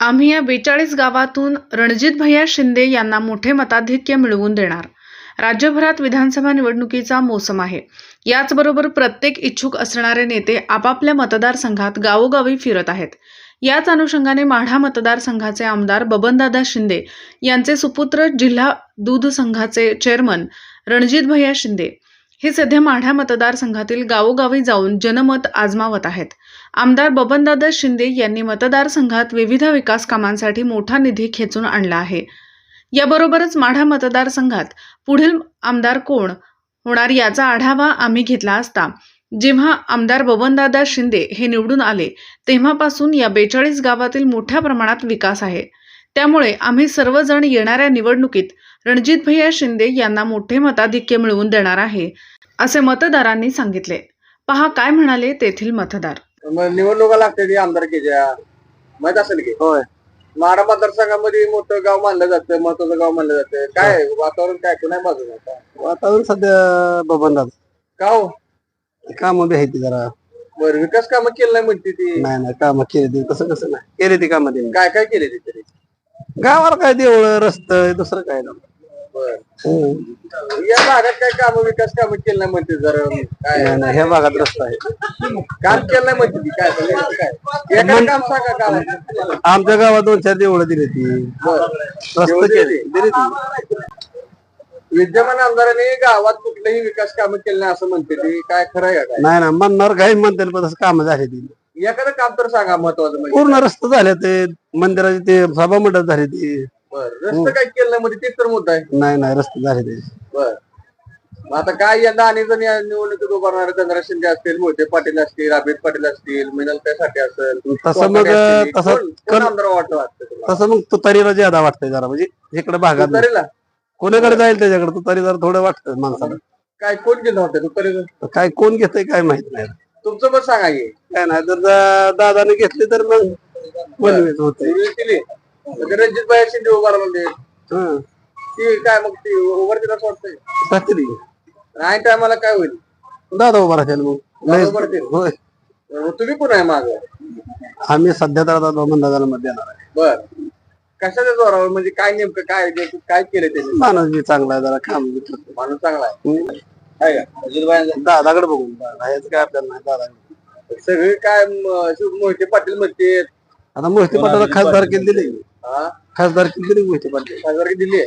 आम्ही या बेचाळीस गावातून रणजित भैया शिंदे यांना मोठे मताधिक्य मिळवून देणार. राज्यभरात विधानसभा निवडणुकीचा मोसम आहे. याचबरोबर प्रत्येक इच्छुक असणारे नेते आपापल्या मतदारसंघात गावोगावी फिरत आहेत. याच अनुषंगाने माढा मतदारसंघाचे आमदार बबनदादा शिंदे यांचे सुपुत्र जिल्हा दूध संघाचे चेअरमन रणजित भैया शिंदे हे सध्या माढा मतदारसंघातील गावोगावी जाऊन जनमत आजमावत आहेत. आमदार बबनदादा शिंदे यांनी मतदारसंघात विविध विकास कामांसाठी मोठा निधी खेचून आणला आहे. याबरोबरच माढा मतदारसंघात पुढील आमदार कोण होणार याचा आढावा आम्ही घेतला असता. जेव्हा आमदार बबनदादा शिंदे हे निवडून आले तेव्हापासून या बेचाळीस गावातील मोठ्या प्रमाणात विकास आहे. त्यामुळे आम्ही सर्वजण येणाऱ्या निवडणुकीत रणजित भैया शिंदे यांना मोठे मताधिक्य मिळवून देणार आहे असे मतदारांनी सांगितले. पहा काय म्हणाले तेथील मतदार. मग निवडणुका लागते ती आमदारकीच्या. माहीत असेल की? होय. माडा मतदारसंघामध्ये मोठं गाव मानलं जातं महत्वाचं गाव मानलं जातं. काय वातावरण काय कुणा बाजूला आता? वातावरण सध्या बबनदात का हो? काम बी आहे ती जरा. बर विकास कामं केलं नाही म्हणते ती? नाही नाही काम केली ती तसं कसं नाही. केली ती काम काय काय केले ती तरी? गावाला काय देवळ रस्त दुसरं काय नाही. या भागात काय काम विकास कामं केलं नाही म्हणते जरा. काय? नाही नाही ह्या भागात रस्ता आहे. काम केलं नाही म्हणते ती काय? सांगायचं काय? एखादं काम सांगा गावात. आमच्या गावात दोन चार देवळं दिली ती. रस्ते केले दिली. ती. विद्यमान आमदारांनी गावात कुठलेही विकास कामं केले नाही असं म्हणते ती. काय खरं आहे का नाही ना म्हणणार काही म्हणते पण तसं काम झाले ती. एखादं काम तर सांगा महत्वाचं म्हणजे. पूर्ण रस्ते झाले ते मंदिराचे ते सभा मंडप झाले ते. बर. रस्ते काय केलं नाही म्हणजे तेच तर मुद्दा आहे. नाही नाही रस्ते झाले ते. बर. मग आता काय यंदा आणि जण या निवडणुकीत उभारणारे चंद्र शिंदे असतील मोहिते पाटील असतील अभित पाटील असतील मिनलसाठी असेल तसं मग तसं कोण आमदार वाटतं वाटतं? तसं मग तुतारीला ज्यादा वाटतंय जरा म्हणजे इकडे भागात तुतारीला? कोणाकडे जाईल त्याच्याकडे? तुतारी जरा थोडं वाटतं माणसाला. काय कोण गेलं होतं तुतारीला तर काय कोण घेतंय काय माहीत नाही. तुमचं पण सांगा की. काय नाही जर दा- दादाने घेतली तर मग होते. रणजित भाई शिंदे उभार म्हणजे. ती काय मग ती उभारतील असं वाटतंय? रात्री नाही टायमाला काय होईल? दादा उभा राहतील मग. दादा लयच- उभा राहतील? होय. मग तुम्ही कोण आहे माग? आम्ही सध्या तर आता दोन दादाला मत देणार आहे. बर. कशाच्या जोरावर? म्हणजे काय नेमकं काय नेमकं काय केलं त्याने? माणूस बी चांगला आहे जरा काम बी करतो. माणूस चांगला आहे. हम्म. आहे का? रणजित भाई दादाकडे बघून. बाहेरचं काय आपल्याला नाही दादा सगळे काय म- शिव- मोहिते पाटील म्हणते आता मोहिते पाटाला खासदार केली दिली. खासदार मोहिते पाटील खासदारकी दिली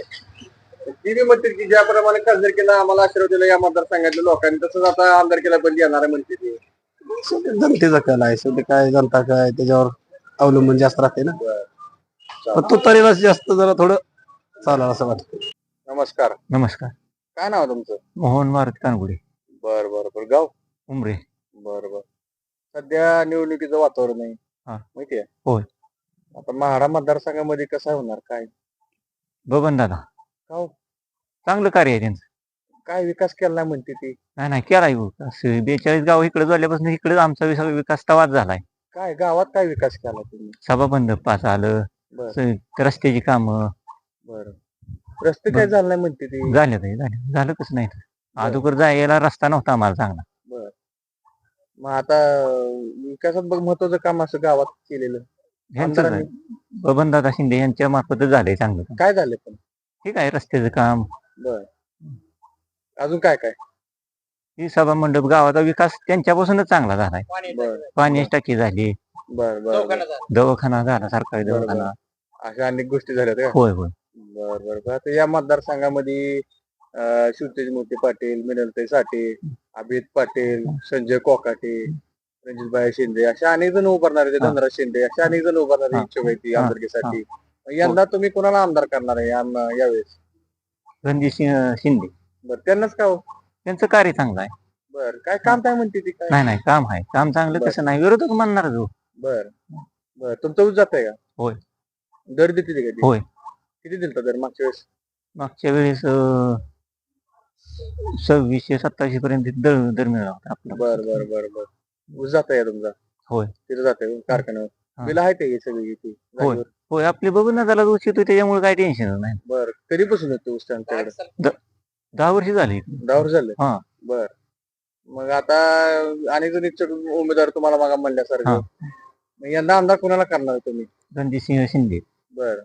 ती बी म्हणते की ज्याप्रमाणे खासदार केला आम्हाला आशीर्वाद दिला या मतदारसंघातल्या लोकांनी तसंच आता आमदार केला पण येणार आहे म्हणते ती. जनतेचा कल आहे शेवटी काय जनता काय त्याच्यावर अवलंबून जास्त राहते ना. पण तुतारीला जास्त जरा थोडं चालेल असं वाटतं. नमस्कार. नमस्कार. काय नाव तुमचं? मोहन मारुती कानगुडे. बर बर बर. गाव? उमरे. बर बर. सध्या निवडणुकीचं वातावरण आहे. हा. माहितीये होय. आता महाडा मतदारसंघामध्ये कसं होणार? काय? बबन दादा. हो. चांगलं कार्य आहे त्यांचं. काय विकास केला नाही म्हणते ती? नाही नाही केला असं बेचाळीस गाव इकडे झाल्यापासून इकडे आमचा वि- सगळा विकास तवाच झालाय. काय गावात काय विकास केला तुम्ही? सभाबंद पास आलं बर. स- रस्त्याची कामं. बर. रस्ते काय बर. झालं नाही म्हणते ती? झाले झाले. झालं कसं नाही. अगोदर जायला रस्ता नव्हता आम्हाला चांगला. बर. मग आता अं, विकासात बघ महत्वाचं काम असं गावात केलेलं. ह्यांचं आमदारांनी बबन दादा शिंदे यांच्या मार्फतच झालंय चांगलं काम. काय झालं पण? ठीक आहे रस्त्याचं काम? बर. अजून काय काय? ही सभा मंडप गावाचा विकास त्यांच्यापासूनच चांगला झालाय. बर. पाण्याची टाकी झाली. बर बर. दवाखाना झाला. सरकारी बरोबर. दवाखाना. अशा अनेक गोष्टी झाल्या का? होय होय. बर बर बर. आता या मतदारसंघामध्ये अं, शिवतेज मोती पाटील मिनलताई साठे अभित पाटील संजय कोकाटे रणजितभाई शिंदे अशा अनेक जण उभारणार आहेत. धनराज शिंदे अशा अनेक जण उभारणार हा. इच्छुक आहेत ती. आमदारकीसाठी यंदा तुम्ही कोणाला आमदार करणार आहे आम- यावेळेस? रणजित शिंदे. बर त्यांनाच का हो? त्यांचं कार्य चांगलं आहे. बर काय काम काय म्हणते ती? काय? नाही नाही काम आहे. काम चांगलं. कसं नाही. विरोधक म्हणणार जो. बर. बर तुमचं ऊस जात आहे का? होय. दर देते का ती? होय. किती दिलता दर मागच्या वेळेस? मागच्या वेळेस अं, सव्वीसशे सत्तावीसशे पर्यंत दर दर मिळाला होता आपला. बर बर बर बर. ऊस जात आहे तुमचा. होय. तिथं जात आहे कारखान्यावर. हा. बिल आहे ते सगळी ती होय. जागेवर? होय आपले बघून ना त्याला दोष येतो त्याच्यामुळे काही टेन्शन नाही. बर कधीपासून येतो ऊस त्यांच्याकडे दहा वर्ष झाली. दहा वर्ष झाले? हा. बर. मग आता अनेक जण इच्छुक उमेदवार तुम्हाला मागा म्हणल्यासारखं मग यंदा आमदार कोणाला करणार तुम्ही? रणजितसिंह शिंदे. बर.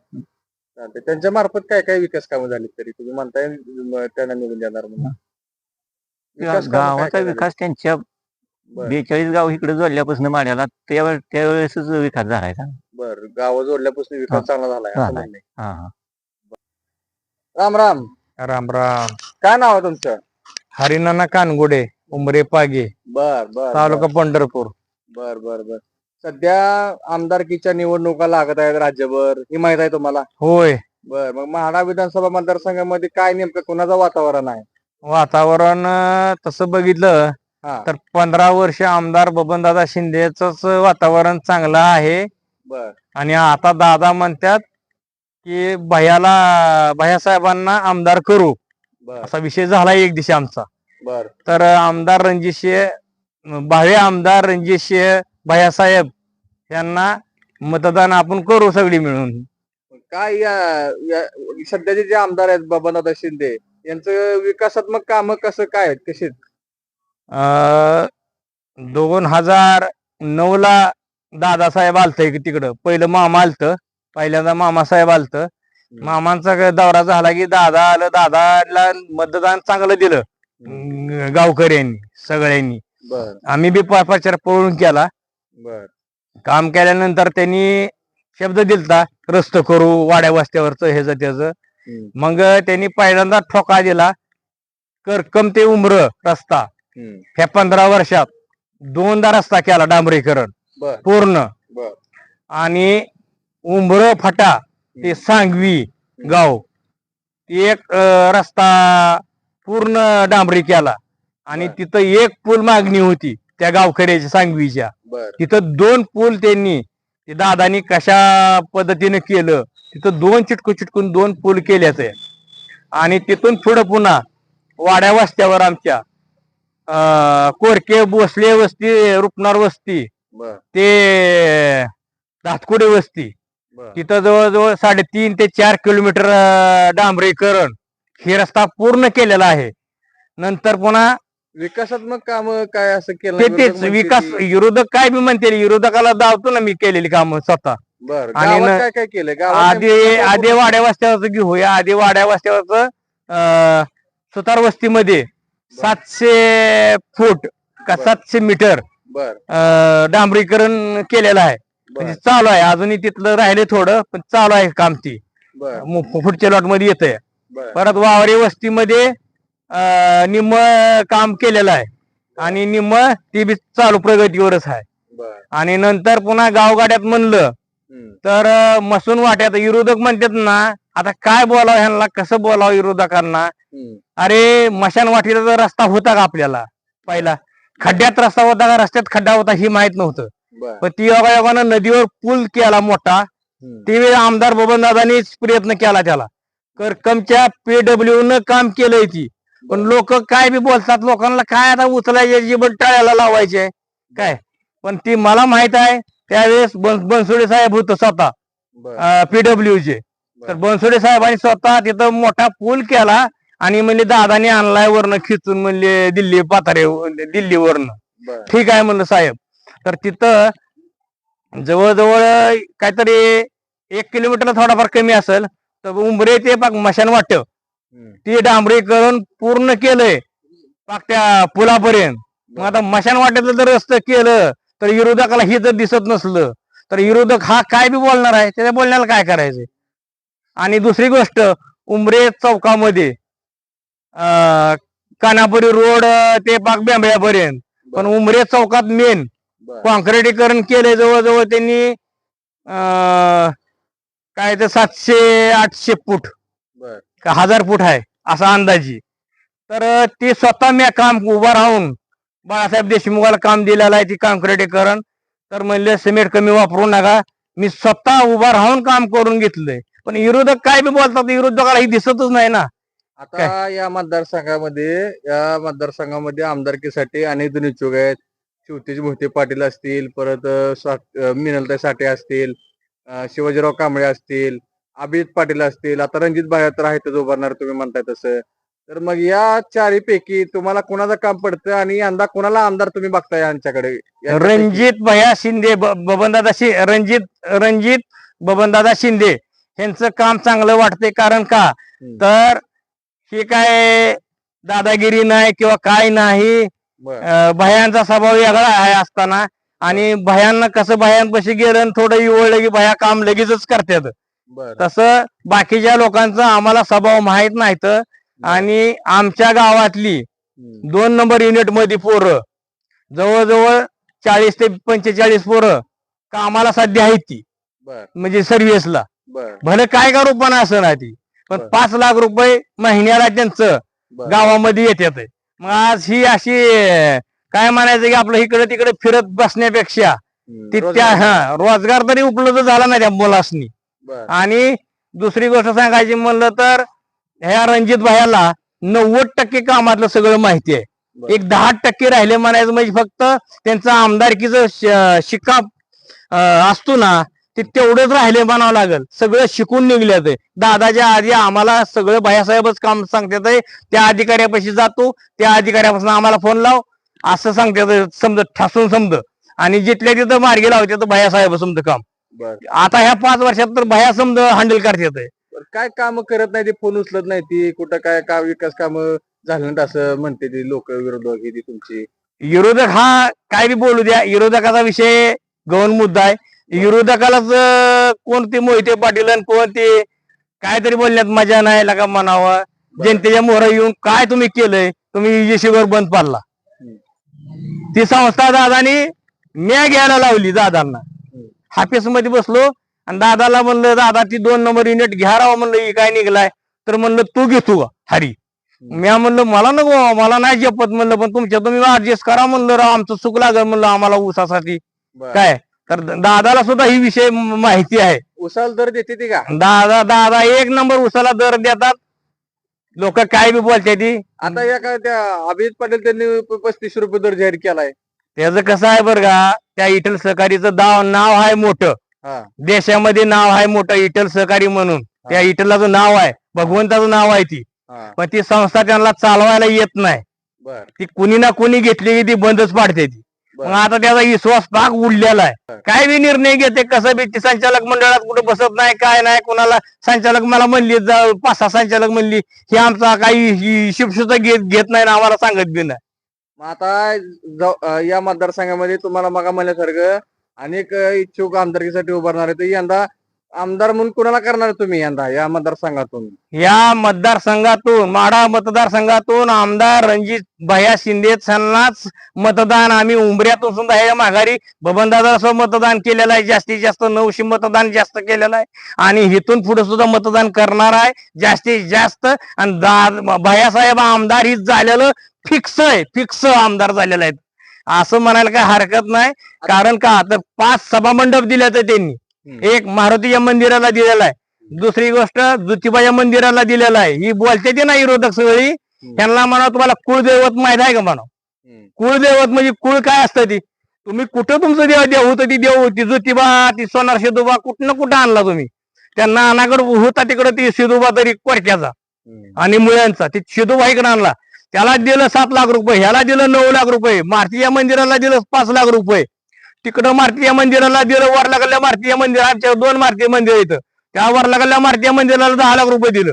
चालतंय. त्यांच्या मार्फत काय काय विकास कामं झाली तरी? तुम्ही म्हणताय म, त्यांना निवडून देणार म्हणून. विकास कामं काय गावाचा काय झाली? विकास त्यांच्या बेचाळीस गाव इकडे जोडल्यापासून माड्याला त्यावेळे त्यावेळेसच विकास झालाय का? बर गाव जोडल्यापासून विकास. चांगला झालाय असं झालाय. म्हणणं आहे. हा हा. राम राम. राम राम. काय नाव आहे तुमचं? हरिनाना कानगुडे उमरे पागे बर बर. तालुका पंढरपूर. बर बर बर. सध्या आमदारकीच्या निवडणुका लागत आहेत राज्यभर. ही माहीत आहे तुम्हाला? होय. बर मग महाडा विधानसभा मतदारसंघामध्ये काय नेमकं कुणाचं वातावरण आहे? वातावरण अं, तसं बघितलं तर पंधरा वर्ष आमदार बबनदादा शिंदेच वातावरण चांगलं आहे. बर. आणि आता दादा म्हणतात की भयाला भैयासाहेबांना आमदार करू. बर. असा विषय झाला एक दिवशी आमचा. बर. तर आमदार रणजितसिंह भावे आमदार रणजितसिंह भैयासाहेब यांना मतदान आपण करू सगळी मिळून. काय या सध्याचे जे आमदार आहेत बाबानाथ शिंदे यांचं विकासात्मक काम कसं काय आहेत? अं, दोन हजार नऊ ला दादासाहेब आलत तिकडं. पहिलं मामा आलत. पहिल्यांदा मामासाहेब आलत. मामांचा दौरा झाला की दादा आलं दादाला मतदान चांगलं दिलं. गावकऱ्यांनी सगळ्यांनी. आम्ही बी प्रचार पळून केला. बर. काम केल्यानंतर त्यांनी शब्द दिलता रस्त करू वाड्या वस्त्यावरच ह्याच त्याच मग त्यांनी पहिल्यांदा ठोका दिला करकम ते उमर रस्ता. ह्या पंधरा वर्षात दोनदा रस्ता केला डांबरीकरण. बर. पूर्ण. बर. आणि उंबर फटा ते सांगवी गाव. एक अं, रस्ता पूर्ण डांबरी केला. आणि. तिथं एक पूल मागणी होती त्या गावकऱ्याच्या सांगवीच्या. बर. तिथं दोन पूल त्यांनी ते दादानी कशा पद्धतीने केलं तिथं दोन चिटकून चिटकून दोन पूल केल्याच आणि तिथून पुढं पुन्हा वाड्या वस्त्यावर आमच्या कोरके भोसले वस्ती रुपनार वस्ती ते धातकुडे वस्ती. तिथं जवळजवळ साडेतीन ते चार किलोमीटर डांबरीकरण हे रस्ता पूर्ण केलेला आहे. नंतर पुन्हा विकासात्मक काम काय असं केलं? तेच विकास विरोधक काय बी म्हणते विरोधकाला दावतो ना मी केलेली कामं स्वतः. आणि काय काय केलं आधी आधी वाड्या वस्त्यावरचं घेऊया. आधी वाड्या वस्त्यावरचं सुतार वस्तीमध्ये सातशे फूट का बरं. सातशे मीटर बर. अं, डांबरीकरण केलेलं आहे. म्हणजे चालू आहे. अजूनही तिथलं राहिले थोडं पण चालू आहे काम ती. बर. मु- पुढच्या लॉटमध्ये येतंय. बर. परत वावरी वस्तीमध्ये अं, निम्म काम केलेलं आहे. आणि निम्म ती बी चालू प्रगतीवरच आहे. बर. आणि नंतर पुन्हा गावगाड्यात म्हणलं हम्म, तर अं, मसून वाट्यात विरोधक म्हणतात ना आता काय बोलावं ह्यांना कसं बोलावं विरोधकांना? हम्म, अरे मशान वाटीचा रस्ता होता का आपल्याला? पहिला. खड्ड्यात रस्ता होता का? रस्त्यात खड्डा होता हे माहीत नव्हतं. पण ती योगायोगानं नदीवर पूल केला मोठा. ते आमदार बबनदादानीच प्रयत्न केला त्याला. करकमच्या पीडब्ल्यू न काम केलंय ती. पण लोक काय बी बोलतात लोकांना काय आता उचलायचे जीवन टाळ्याला लावायचे? काय? पण ती मला माहीत आहे त्यावेळेस बन- बनसोडे साहेब होत स्वतः. पीडब्ल्यू चे. तर बनसोडे साहेबांनी स्वतः तिथं मोठा पूल केला. आणि म्हणले दादाने आणलाय वरनं खिचून म्हणले दिल्ली पातारे दिल्लीवरनं. ठीक आहे म्हणलं साहेब. तर तिथं जवळजवळ काहीतरी एक किलोमीटरला थोडाफार कमी असेल. तर उंबरे ते पाक मशान वाट ते डांबरीकरण पूर्ण केलंय पाक त्या पुलापर्यंत. मग आता मशान वाटेतलं जर रस्तं केलं तर विरोधकाला हे जर दिसत नसलं तर विरोधक हा काय बी बोलणार आहे? त्याच्या बोलण्याला काय करायचं आणि दुसरी गोष्ट उमरे चौकामध्ये कानापुरी रोड ते पाक बेंबळ्यापर्यंत. पण उमरे चौकात मेन. कॉन्क्रिटीकरण केले जवळजवळ त्यांनी अं, काय ते सातशे आठशे फूट. का हजार फूट आहे असा अंदाजी. तर ते स्वतः मी काम उभा राहून बाळासाहेब देशमुखाला काम दिलेलं आहे ती कॉन्क्रिटीकरण. तर म्हणले सिमेंट कमी वापरू नका. मी स्वतः उभा राहून काम करून घेतलंय. पण विरोधक काय बी बोलतात विरोधकाला ही दिसतच नाही ना. आता या मतदारसंघामध्ये या मतदारसंघामध्ये आमदारकीसाठी अनेक जण इच्छुक आहेत. शिवतेज मोहिते पाटील असतील परत मिनलताई साठे असतील शिवाजीराव कांबळे असतील अभिजित पाटील असतील. आता रणजित भाया तर आहेतच उभारणार तुम्ही म्हणताय तसं. तर मग या चारीपैकी तुम्हाला कोणाचं काम पडतं आणि यंदा कोणाला आमदार तुम्ही बघताय यांच्याकडे? रणजित भया शिंदे बबनदादा शि रणजित रणजित बबनदादा शिंदे. यांचं काम चांगलं वाटतंय. कारण का. तर हे काय दादागिरी नाही किंवा काय नाही. अं, भयांचा स्वभाव वेगळा आहे असताना आणि भयांना कसं भयांपाशी गेलं आणि थोडं इवळलं की भया काम लगेचच करतात बरं. तसं बाकीच्या लोकांचा आम्हाला स्वभाव माहीत नाहीत आणि आमच्या गावातली. दोन नंबर युनिटमध्ये पोरं जवळजवळ चाळीस ते पंचेचाळीस पोरं कामाला सध्या आहेत ती बरं. म्हणजे सर्व्हिसला बरं. भले काय का रुपये असं ना ती पण. पाच लाख रुपये महिन्याला त्यांचं. गावामध्ये येतात मग आज ही अशी काय म्हणायचं की आपलं इकडे तिकडे फिरत बसण्यापेक्षा. ती त्या. हा रोजगार तरी उपलब्ध झाला नाही त्या मुलासनी. आणि दुसरी गोष्ट सांगायची म्हणलं तर ह्या रणजित भायाला नव्वद टक्के कामातलं सगळं माहिती आहे. एक दहा टक्के राहिले म्हणायचं म्हणजे फक्त त्यांचं आमदारकीचं शिक्का असतो ना ते तेवढंच राहिले म्हणावं लागेल. सगळं शिकून निघल्यात. दादाच्या आधी आम्हाला सगळं भायासाहेबच काम सांगतात त्या अधिकाऱ्यापाशी जातो त्या अधिकाऱ्यापासून आम्हाला फोन लाव. असं सांगतात समज ठासून समज. आणि जिथल्या तिथं मार्गी लावतात भायासाहेब समज काम. आता ह्या पाच वर्षात तर भया समज हँडल करतात. काय काम करत नाही ते? फोन उचलत नाही ती. कुठं काय का विकास काम झालं असं म्हणते ती लोक विरोधक ही तुमची? विरोधक हा काय बी बोलू द्या. विरोधकाचा विषय गौण मुद्दा आहे. विरोधकालाच कोणते मोहिते पाटील आणि कोणते काहीतरी बोलण्यात मजा नाही लागा म्हणावं जनतेच्या मोहरा येऊन काय तुम्ही केलंय तुम्ही विजेशीवर बंद पाडला. ती संस्था दादानी म्या घ्यायला लावली दादांना. हाफिसमध्ये बसलो आणि दादाला म्हणलं दादा ती दोन नंबर युनिट घ्या राव म्हणलं ही काय निघलाय. तर म्हणलं तू घेतो हरी. म्या म्हणलं मला नको मला नाही जपत म्हणलं पण तुमच्या तुम्ही ऍडजस्ट करा म्हणलं राव आमचं चूक लागल म्हणलं आम्हाला ऊसासाठी. काय? तर दादाला सुद्धा ही विषय माहिती आहे. उसाल दर देते ती का? दादा दादा एक नंबर उसाला दर देतात. लोक काय बी बोलते ती. आता या काय त्या अभिजित पाटील त्यांनी प- पस्तीसशे रुपये दर जाहीर केलाय. त्याचं कसं आहे बरं का त्या इटल सहकारीचं दाव नाव आहे मोठं. हा. देशामध्ये नाव आहे मोठं इटल सहकारी म्हणून. त्या इटलाचं नाव आहे भगवंताचं नाव आहे ती. पण ती संस्था त्यांना चालवायला येत नाही. ती कुणी ना कुणी घेतली की ती बंदच पाडते ती. मग आता त्याचा विश्वास पाक उडलेला आहे. काय बी निर्णय घेते कसं बी ती संचालक मंडळात कुठे बसत नाही काय नाही कोणाला संचालक मला म्हणली पाच सहा संचालक म्हणली हे आमचा काही हिशोब सुद्धा घेत घेत नाही ना आम्हाला सांगत बी नाही. मग आता या मतदारसंघामध्ये तुम्हाला मगा म्हणल्यासारखं अनेक इच्छुक आमदारकीसाठी उभारणार आहे तर यंदा आमदार म्हणून कुणाला करणार तुम्ही यंदा? या मतदारसंघातून. या मतदारसंघातून माढा मतदारसंघातून आमदार रणजित भया शिंदे यांनाच मतदान आम्ही उंबऱ्यातून सुद्धा या माघारी बबनदादासह मतदान केलेलं आहे. जास्तीत जास्त नऊशे मतदान जास्त केलेलं आहे. आणि इथून पुढे सुद्धा मतदान करणार आहे. जास्तीत जास्त आणि दा भयासाहेब आमदार ही झालेलं फिक्स आहे. फिक्स आमदार झालेलं आहेत. असं म्हणायला काही हरकत नाही. कारण का? तर पाच सभामंडप दिले त्यांनी. एक मारुतीच्या मंदिराला दिलेला आहे. दुसरी गोष्ट ज्योतिबाच्या मंदिराला दिलेला आहे. ही बोलते ते ना विरोधक सगळी. त्यांना म्हणा तुम्हाला कुळदैवत माहीत आहे का? म्हणा. कुळदैवत म्हणजे कुळ काय असतं ती? तुम्ही कुठं तुमचं देव देव होतं ती देव होती. ज्योतिबा ती सोनार शिदोबा कुठं ना कुठं आणला तुम्ही? त्यांना अनाकडे होता तिकडं ती शिदोबा तरी कोरक्याचा. आणि मुळ्यांचा. ती शिदोबा इकडे आणला. त्याला दिलं सात लाख रुपये ह्याला दिलं नऊ लाख रुपये. मारुतीच्या मंदिराला दिलं पाच लाख रुपये. तिकडं भारतीय मंदिराला दिलं वरलागल्या भारतीय मंदिर आमच्या दोन भारतीय मंदिर इथं. त्या वरलागल्या भारतीय मंदिराला दहा लाख रुपये दिलं.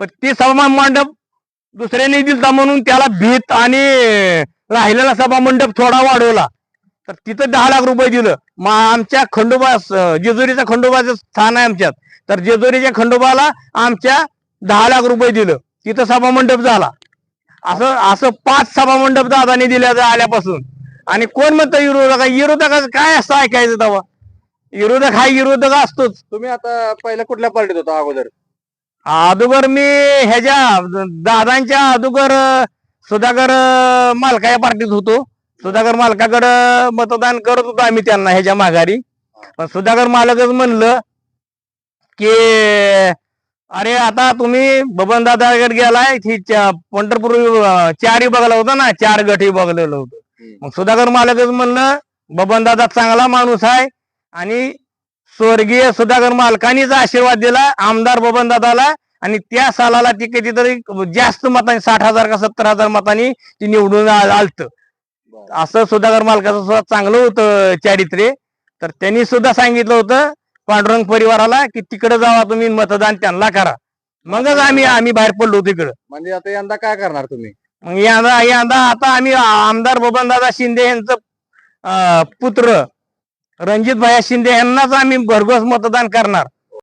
पण ते सभा मंडप दुसऱ्याने दिलता म्हणून त्याला भीत आणि राहिलेला सभा मंडप थोडा वाढवला. तर तिथं दहा लाख रुपये दिलं. मग आमच्या खंडोबा जेजुरीचा खंडोबाचं स्थान आहे आमच्यात. तर जेजुरीच्या खंडोबाला आमच्या दहा लाख रुपये दिलं. तिथं सभा मंडप झाला. असं असं पाच सभा मंडप दादाने दिल्या आल्यापासून. आणि कोण म्हणतं विरोधक विरोधकाचं काय असतं ऐकायचं तेव्हा? विरोधक हा विरोधक असतोच. तुम्ही आता पहिल्या कुठल्या पार्टीत होता अगोदर? अगोदर मी ह्याच्या दादांच्या अगोदर सुधाकर मालका या पार्टीत होतो. सुधाकर मालकाकडं मतदान करत होतो आम्ही त्यांना ह्याच्या माघारी. पण सुधाकर मालकच म्हणलं की अरे आता तुम्ही बबन दादाकडे गेलाय पंढरपूर अं, चारही बघायला होतं ना चार गटही बघलेलं होतं. मग सुधाकर मालकच म्हणलं बबन दादा चांगला माणूस आहे आणि स्वर्गीय सुधाकर मालकानीच आशीर्वाद दिला आमदार बबन दादाला आणि त्या सालाला ती कितीतरी जास्त मतांनी साठ हजार का सत्तर हजार मतांनी ती निवडून आलत. असं सुधाकर मालकाचं सुद्धा चांगलं होतं चारित्र्य. तर त्यांनी सुद्धा सांगितलं होतं पांडुरंग परिवाराला की तिकडे जावा तुम्ही मतदान त्यांना करा. मगच आम्ही आम्ही बाहेर पडलो तिकडं म्हणजे आता यंदा काय करणार तुम्ही? यंदा यंदा आता आम्ही आमदार बबनदादा शिंदे यांचं पुत्र रणजित भाया शिंदे यांनाच आम्ही भरघोस मतदान करणार.